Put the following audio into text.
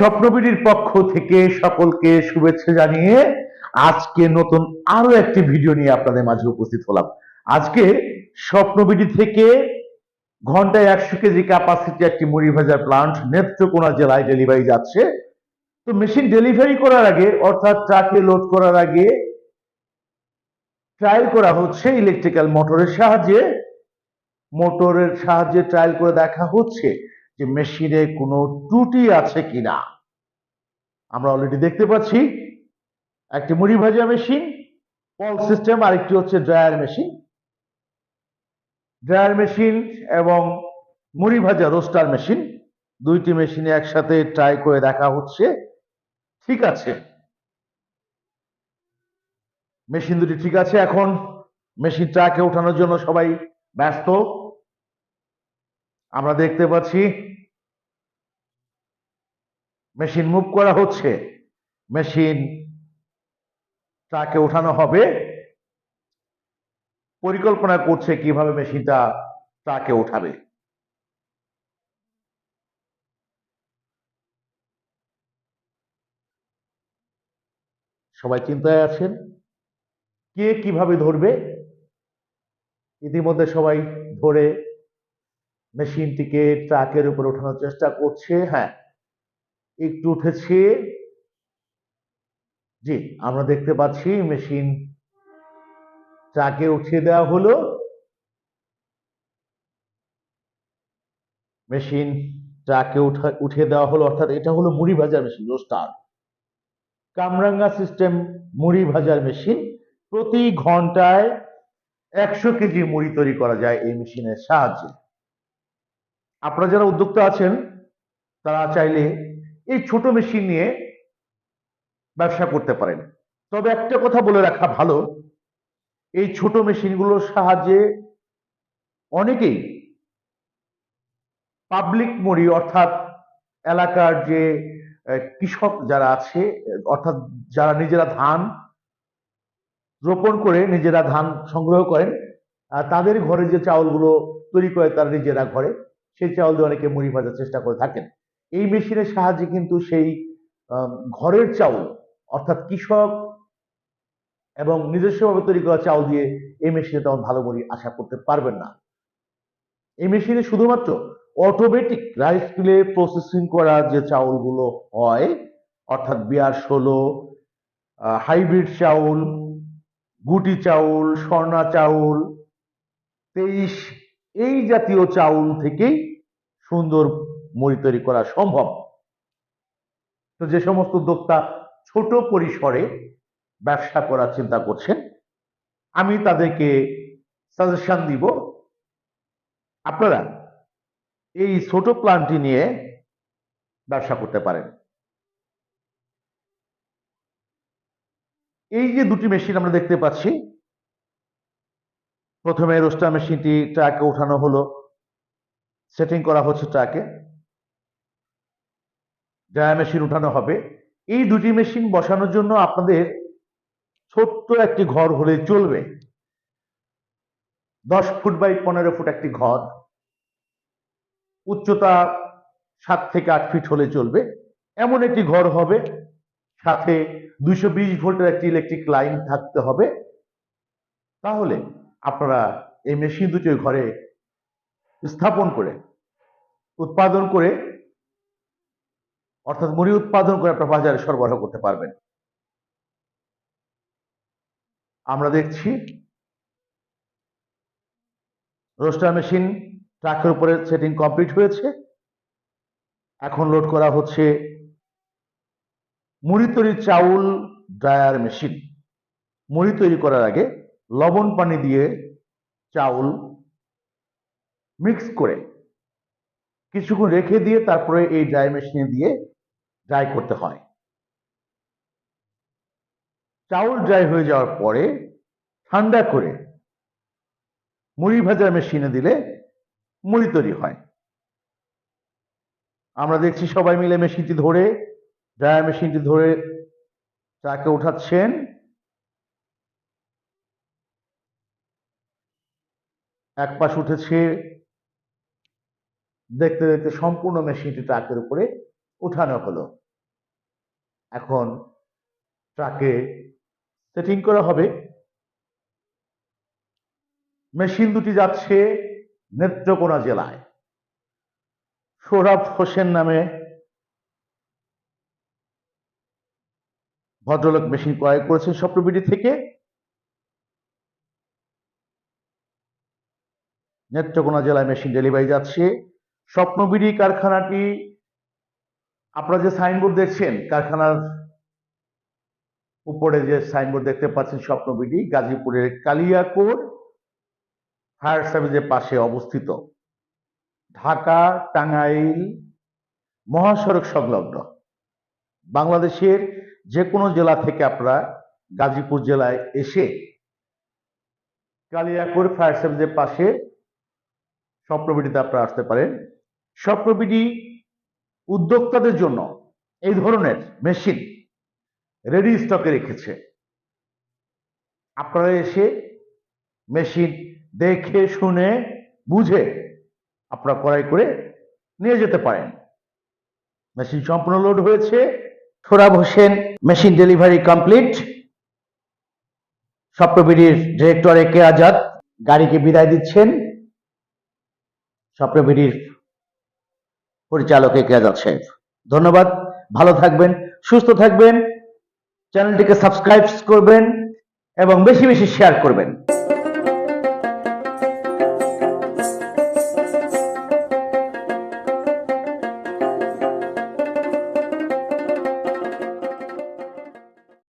স্বপ্নবিড়ির পক্ষ থেকে সকলকে শুভেচ্ছা জানিয়ে আজকে নতুন আরও একটি ভিডিও নিয়ে আপনাদের মাঝে উপস্থিত হলাম। আজকে স্বপ্নবিড়ি থেকে ঘন্টায় একশো কেজি ক্যাপাসিটি একটি মুড়ি ভাজার প্লান্ট নেত্রকোনা জেলায় ডেলিভারি যাচ্ছে। তো মেশিন ডেলিভারি করার আগে, অর্থাৎ ট্রাকে লোড করার আগে ট্রায়াল করা হচ্ছে ইলেকট্রিক্যাল মোটরের সাহায্যে। মোটরের সাহায্যে ট্রায়াল করে দেখা হচ্ছে। যে মেশিনে কোনো ত্রুটি আছে কিনা। আমরা অলরেডি দেখতে পাচ্ছি, একটি মুড়ি ভাজা মেশিন পল সিস্টেম আরেকটি হচ্ছে ড্রায়ার মেশিন ড্রায়ার মেশিন এবং মুড়ি ভাজা রোস্টার মেশিন দুইটি মেশিনে একসাথে ট্রাই করে দেখা হচ্ছে। ঠিক আছে। মেশিন দুটি ঠিক আছে এখন। মেশিন ট্রাকে ওঠানোর জন্য সবাই ব্যস্ত। আমরা দেখতে পাচ্ছি মেশিন মুভ করা হচ্ছে, মেশিন ট্রাকে ওঠানো হবে, পরিকল্পনা করছে কীভাবে মেশিনটা ট্রাকে ওঠাবে। সবাই চিন্তায় আছেন? কে কীভাবে ধরবে? ইতিমধ্যে সবাই ধরে মেশিনটিকে ট্রাকের উপর ওঠানোর চেষ্টা করছে। হ্যাঁ একটু উঠেছে। জি, আমরা দেখতে পাচ্ছি মেশিন ট্রাকে উঠিয়ে দেওয়া হলো। মেশিন ট্রাকে উঠা, উঠিয়ে দেওয়া হলো, অর্থাৎ এটা হলো মুড়ি ভাজার মেশিন, রোস্টার। কামরাঙ্গা সিস্টেম মুড়ি ভাজার মেশিন, প্রতি ঘন্টায় একশো কেজি মুড়ি তৈরি করা যায় এই মেশিনের সাহায্যে। আপনারা যারা উদ্যোক্তা আছেন, তারা চাইলে এই ছোট মেশিন নিয়ে ব্যবসা করতে পারেন। তবে একটা কথা বলে রাখা ভালো, এই ছোট মেশিনগুলোর সাহায্যে অনেকেই পাবলিক মুড়ি অর্থাৎ এলাকার যে কৃষক যারা আছে, অর্থাৎ যারা নিজেরা ধান রোপণ করে, নিজেরা ধান সংগ্রহ করেন তাদের ঘরে যে চাউলগুলো তৈরি করে তারা নিজেরা ঘরে, সেই চাউল দিয়ে অনেকে মুড়ি ভাজার চেষ্টা করে থাকেন। এই মেশিনের সাহায্যে কিন্তু সেই ঘরের চাউল, অর্থাৎ কৃষক এবং নিজস্বভাবে তৈরি করা চাউল দিয়ে এই মেশিনে তেমন ভালো মুড়ি আশা করতে পারবেন না। এই মেশিনে শুধুমাত্র অটোমেটিক রাইস মিলে প্রসেসিং করা যে চাউলগুলো হয়, অর্থাৎ বিয়ার ষোলো হাইব্রিড চাউল, গুটি চাউল, স্বর্ণা চাউল, তেইশ, এই জাতীয় চাউল থেকেই সুন্দর মুড়ি তৈরি করা সম্ভব। তো যে সমস্ত উদ্যোক্তা ছোট পরিসরে ব্যবসা করার চিন্তা করছেন, আমি তাদেরকে সাজেশন দিব। আপনারা এই ছোট প্ল্যানটি নিয়ে ব্যবসা করতে পারেন। এই যে দুটি মেশিন আমরা দেখতে পাচ্ছি, প্রথমে রোস্টার মেশিনটি ট্রাকে ওঠানো হলো। সেটিং করা হচ্ছে ট্রাকে ড্রায়ার মেশিন উঠানো হবে, এই দুটি মেশিন বসানোর জন্য আপনাদের ছোট্ট একটি ঘর হলে চলবে। দশ ফুট বাই পনেরো ফুট একটি ঘর। উচ্চতা সাত থেকে আট ফিট হলে চলবে। এমন একটি ঘর হবে, সাথে দুইশো বিশ ভোল্টের একটি ইলেকট্রিক লাইন থাকতে হবে। তাহলে আপনারা এই মেশিন দুটি ঘরে স্থাপন করে, উৎপাদন করে অর্থাৎ মুড়ি উৎপাদন করে আপনার বাজারে সরবরাহ করতে পারবেন। আমরা দেখছি, রোস্টার মেশিন ট্রাকের উপরে সেটিং কমপ্লিট হয়েছে। এখন লোড করা হচ্ছে মুড়ি তৈরির চাউল ড্রায়ার মেশিন। মুড়ি তৈরি করার আগে লবণ পানি দিয়ে চাউল মিক্স করে কিছুক্ষণ রেখে দিয়ে তারপরে এই ড্রাই মেশিনে দিয়ে ড্রাই করতে হয়। চাউল ড্রাই হয়ে যাওয়ার পরে ঠান্ডা করে মুড়ি ভাজার মেশিনে দিলে মুড়ি তৈরি হয়। আমরা দেখছি সবাই মিলে মেশিনটি ধরে ড্রায়ার মেশিনটি ধরে ট্রাকে উঠাচ্ছেন। এক পাশ উঠেছে। দেখতে দেখতে সম্পূর্ণ মেশিনটি ট্রাকের উপরে উঠানো হলো। এখন ট্রাকে সেটিং করা হবে। মেশিন দুটি যাচ্ছে নেত্রকোনা জেলায়। সোহরাব হোসেন নামে ভদ্রলোক মেশিন ক্রয় করেছেন স্বপ্নবিডি থেকে। নেত্রকোনা জেলায় মেশিন ডেলিভারি যাচ্ছে। স্বপ্নবিডি কারখানাটি আপনারা যে সাইনবোর্ড দেখছেন, কারখানার উপরে যে সাইনবোর্ড দেখতে পাচ্ছেন স্বপ্নবিডি গাজীপুরের কালিয়াকোর ফায়ার সার্ভিসের পাশে অবস্থিত। ঢাকা টাঙ্গাইল মহাসড়ক সংলগ্ন। বাংলাদেশের যে কোনো জেলা থেকে আপনারা গাজীপুর জেলায় এসে কালিয়াকোর ফায়ার সার্ভিসের পাশে স্বপ্নবিডিতে আপনারা আসতে পারেন। স্বপ্নবিডি উদ্যোক্তাদের জন্য এই ধরনের মেশিন রেডি স্টকে রেখেছে। আপনারা এসে মেশিন দেখে, শুনে, বুঝে আপনারা ক্রয় করে নিয়ে যেতে পারেন। মেশিন সম্পূর্ণ লোড হয়েছে। Sorab Hossain machine delivery complete স্বপ্নবিডির director A K Azad গাড়িকে বিদায় দিচ্ছেন। স্বপ্নবিডির পরিচালক এ কে সাহেব। ধন্যবাদ, ভালো থাকবেন, সুস্থ থাকবেন, চ্যানেলটিকে সাবস্ক্রাইব করবেন এবং বেশি বেশি শেয়ার করবেন।